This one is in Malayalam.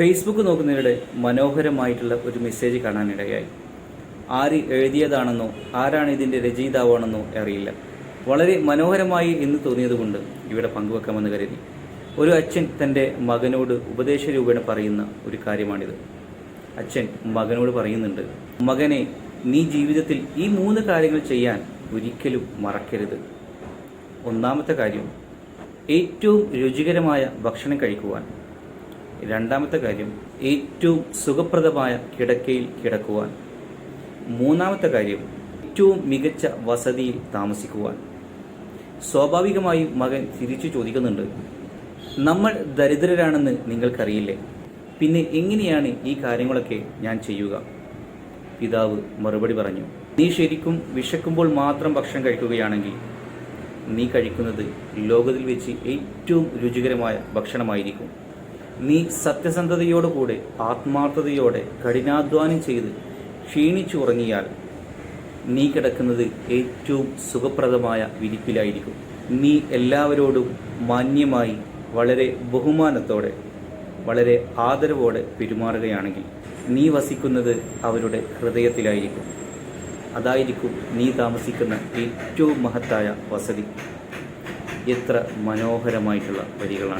ഫേസ്ബുക്ക് നോക്കുന്നതിനിടെ മനോഹരമായിട്ടുള്ള ഒരു മെസ്സേജ് കാണാനിടയായി. ആര് എഴുതിയതാണെന്നോ ആരാണ് ഇതിന്റെ രചയിതാവാണെന്നോ അറിയില്ല. വളരെ മനോഹരമായി എന്ന് തോന്നിയതുകൊണ്ട് ഇവിടെ പങ്കുവെക്കാമെന്ന് കരുതി. ഒരു അച്ഛൻ തന്റെ മകനോട് ഉപദേശ രൂപേണ പറയുന്ന ഒരു കാര്യമാണിത്. അച്ഛൻ മകനോട് പറയുന്നുണ്ട് മകനെ നീ ജീവിതത്തിൽ ഈ മൂന്ന് കാര്യങ്ങൾ ചെയ്യാൻ ഒരിക്കലും മറക്കരുത്. ഒന്നാമത്തെ കാര്യം ഏറ്റവും രുചികരമായ ഭക്ഷണം കഴിക്കുവാൻ രണ്ടാമത്തെ കാര്യം ഏറ്റവും സുഖപ്രദമായ കിടക്കയിൽ കിടക്കുവാൻ. മൂന്നാമത്തെ കാര്യം ഏറ്റവും മികച്ച വസതിയിൽ താമസിക്കുവാൻ. സ്വാഭാവികമായും മകൻ തിരിച്ചു ചോദിക്കുന്നുണ്ട് നമ്മൾ ദരിദ്രരാണെന്ന് നിങ്ങൾക്കറിയില്ലേ? പിന്നെ എങ്ങനെയാണ് ഈ കാര്യങ്ങളൊക്കെ ഞാൻ ചെയ്യുക? പിതാവ് മറുപടി പറഞ്ഞു നീ ശരിക്കും വിശക്കുമ്പോൾ മാത്രം ഭക്ഷണം കഴിക്കുകയാണെങ്കിൽ നീ കഴിക്കുന്നത് ലോകത്തിൽ വെച്ച് ഏറ്റവും രുചികരമായ ഭക്ഷണമായിരിക്കും. നീ സത്യസന്ധതയോടുകൂടെ ആത്മാർത്ഥതയോടെ കഠിനാധ്വാനം ചെയ്ത് ക്ഷീണിച്ചുറങ്ങിയാൽ നീ കിടക്കുന്നത് ഏറ്റവും സുഖപ്രദമായ വിരിപ്പിലായിരിക്കും. നീ എല്ലാവരോടും മാന്യമായി വളരെ ബഹുമാനത്തോടെ വളരെ ആദരവോടെ പെരുമാറുകയാണെങ്കിൽ നീ വസിക്കുന്നത് അവരുടെ ഹൃദയത്തിലായിരിക്കും. അതായിരിക്കും നീ താമസിക്കുന്ന ഏറ്റവും മഹത്തായ വസതി. എത്ര മനോഹരമായിട്ടുള്ള വരികളാണ്.